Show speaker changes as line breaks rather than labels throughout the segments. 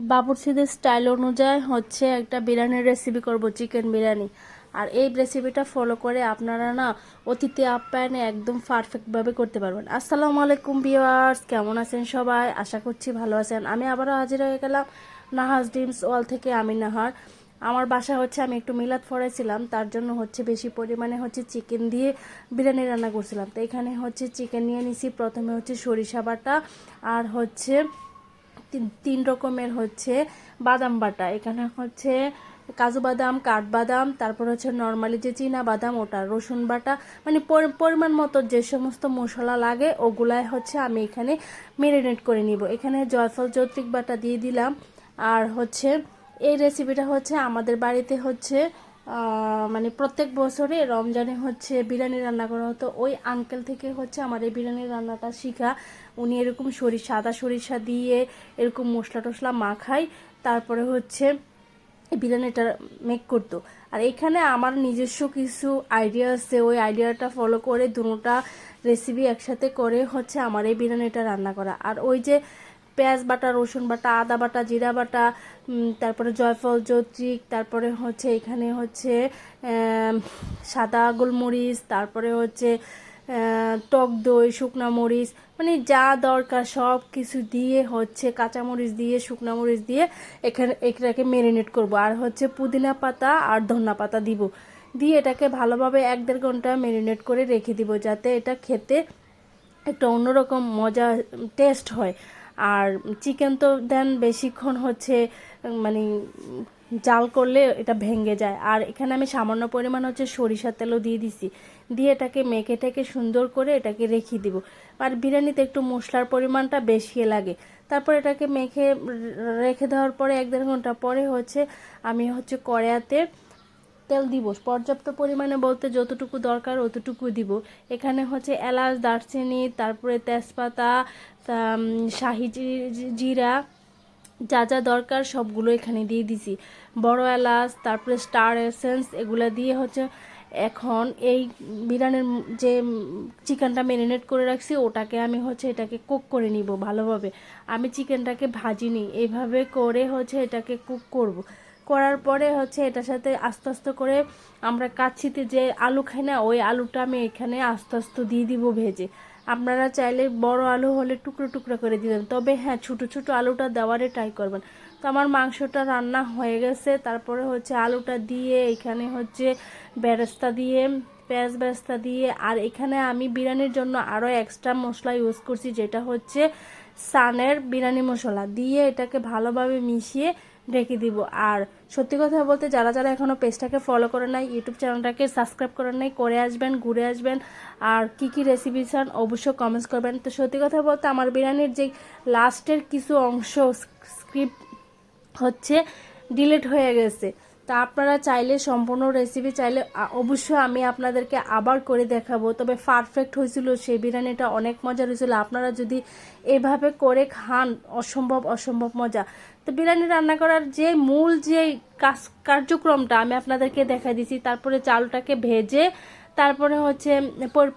বাবুর্চিদের style অনুযায়ী হচ্ছে একটা বিরিয়ানির রেসিপি করব চিকেন বিরিয়ানি। আর এই রেসিপিটা ফলো করে আপনারা না অতিথি আপ্যায়নে একদম পারফেক্টভাবে করতে পারবেন। আসসালামু আলাইকুম ভিউয়ার্স কেমন আছেন সবাই? আশা করছি ভালো আছেন। আমি আবারও হাজির হয়ে গেলাম নাহাজ ডিমস ওয়াল থেকে আমি নাহার। আমার বাসা হচ্ছে আমি একটু মিলাদ ফড়াইছিলাম তার জন্য হচ্ছে বেশি পরিমাণে হচ্ছে চিকেন দিয়ে বিরিয়ানি রান্না করছিলাম। তো এখানে হচ্ছে চিকেন নিয়ে নিছি, প্রথমে হচ্ছে সরিষা বাটা আর হচ্ছে তিন রকমের হচ্ছে বাদাম বাটা। এখানে হচ্ছে কাজু বাদাম কাঠবাদাম তারপর হচ্ছে নর্মালি যে চীনা বাদাম, ওটা রসুন বাটা। মানে পরিমাণ মতো যে সমস্ত মশলা লাগে, ওগুলাই হচ্ছে আমি এখানে মেরিনেট করে নিব। এখানে জয়ফল জৈত্রিক বাটা দিয়ে দিলাম। আর হচ্ছে এই রেসিপিটা হচ্ছে আমাদের বাড়িতে হচ্ছে মানে প্রত্যেক বছরে রমজানে হচ্ছে বিরিয়ানি রান্না করা হতো। ওই আঙ্কেল থেকে হচ্ছে আমার এই বিরিয়ানি রান্নাটা শিখা। উনি এরকম সরিষা, সাদা সরিষা দিয়ে এরকম মশলা টশলা মাখায় তারপরে হচ্ছে বিরিয়ানিটা মেক করতো। আর এখানে আমার নিজস্ব কিছু আইডিয়া আছে। ওই আইডিয়াটা ফলো করে দুটোটা রেসিপি একসাথে করে হচ্ছে আমার এই বিরিয়ানিটা রান্না করা। আর ওই যে পেঁয়াজ বাটা, রসুন বাটা, আদা বাটা, জিরা বাটা তারপরে জয়ফল জৈত্রিক তারপরে হচ্ছে এখানে হচ্ছে সাদা গোলমরিচ, তারপরে হচ্ছে টক দই, শুকনা মরিচ মানে যা দরকার সব কিছু দিয়ে হচ্ছে কাঁচামরিচ দিয়ে, শুকনা মরিচ দিয়ে এখানে, এটাকে মেরিনেট করব। আর হচ্ছে পুদিনা পাতা আর ধনিয়া পাতা দিব। দিয়ে এটাকে ভালোভাবে এক দেড় ঘণ্টা মেরিনেট করে রেখে দিব যাতে এটা খেতে একটা অন্যরকম মজা, টেস্ট হয়। আর চিকেন তো দেন বেশিক্ষণ হচ্ছে মানে জাল করলে এটা ভেঙে যায়। আর এখানে আমি সামান্য পরিমাণ হচ্ছে সরিষার তেলও দিয়ে দিছি। দিয়ে এটাকে মেখে টেকে সুন্দর করে এটাকে রেখে দিব। আর বিরিয়ানিতে একটু মশলার পরিমাণটা বেশি লাগে। তারপর এটাকে মেখে রেখে দেওয়ার পরে এক দেড় ঘণ্টা পরে হচ্ছে আমি হচ্ছে কড়াইতে তেল দিব। পর্যাপ্ত পরিমাণে বলতে যতটুকু দরকার অতটুকু দিব। এখানে হচ্ছে এলাচ, দারচিনি, তারপরে তেজপাতা শাহি জিরা যা যা দরকার সবগুলো এখানে দিয়ে দিছি। বড় এলাচ, তারপরে স্টার এসেন্স এগুলো দিয়ে হচ্ছে এখন এই বিরিয়ানির যে চিকেনটা ম্যারিনেট করে রাখছি, ওটাকে আমি হচ্ছে এটাকে কুক করে নিব ভালোভাবে। আমি চিকেনটাকে ভাজিনি এইভাবে করে হচ্ছে এটাকে কুক করব। করার পরে হচ্ছে এটার সাথে আস্তে আস্তে করে আমরা কাচ্ছিতে যে আলু খাই না, ওই আলুটা আমি এখানে আস্তে আস্তে দিয়ে দিব ভেজে। আপনারা চাইলে বড় আলু হলে টুকরো টুকরো করে দিবেন। তবে হ্যাঁ ছোটো ছোটো আলুটা দেওয়ারে ট্রাই করবেন। তো আমার মাংসটা রান্না হয়ে গেছে। তারপরে হচ্ছে আলুটা দিয়ে এখানে হচ্ছে বেরেস্তা দিয়ে, পেঁয়াজ বেরেস্তা দিয়ে, আর এখানে আমি বিরিয়ানির জন্য আরও এক্সট্রা মশলা ইউজ করছি, যেটা হচ্ছে সানের বিরিয়ানি মশলা। দিয়ে এটাকে ভালোভাবে মিশিয়ে রেখে দিব। আর সত্যি কথা বলতে যারা যারা এখনও পেজটাকে ফলো করে নাই ইউটিউব চ্যানেলটাকে সাবস্ক্রাইব করে নাই, করে আসবেন, ঘুরে আসবেন। আর কি কি রেসিপি চান অবশ্যই কমেন্টস করবেন। তো সত্যি কথা বলতে আমার বিরিয়ানির যে লাস্টের কিছু অংশ স্ক্রিপ্ট হচ্ছে ডিলিট হয়ে গেছে। তা আপনারা চাইলে সম্পূর্ণ রেসিপি চাইলে অবশ্যই আমি আপনাদেরকে আবার করে দেখাবো। তবে পারফেক্ট হয়েছিল সেই বিরিয়ানিটা, অনেক মজা হয়েছিল। আপনারা যদি এভাবে করে খান, অসম্ভব অসম্ভব মজা। তো বিরিয়ানি রান্না করার যে মূল যে কাজ, কার্যক্রমটা আমি আপনাদেরকে দেখাই দিছি। তারপরে চালটাকে ভেজে, তারপরে হচ্ছে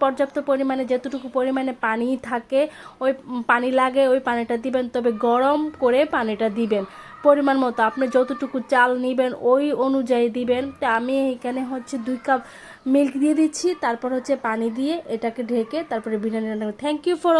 পর্যাপ্ত পরিমাণে, যতটুকু পরিমাণে পানি থাকে, ওই পানি লাগে, ওই পানিটা দিবেন। তবে গরম করে পানিটা দিবেন। পরিমাণ মতো আপনি যতটুকু চাল নেবেন ওই অনুযায়ী দিবেন। তা আমি এখানে হচ্ছে দুই কাপ মিল্ক দিয়ে দিচ্ছি, তারপর হচ্ছে পানি দিয়ে এটাকে ঢেকে তারপরে বিরিয়ানি রান্না থ্যাংক ইউ ফর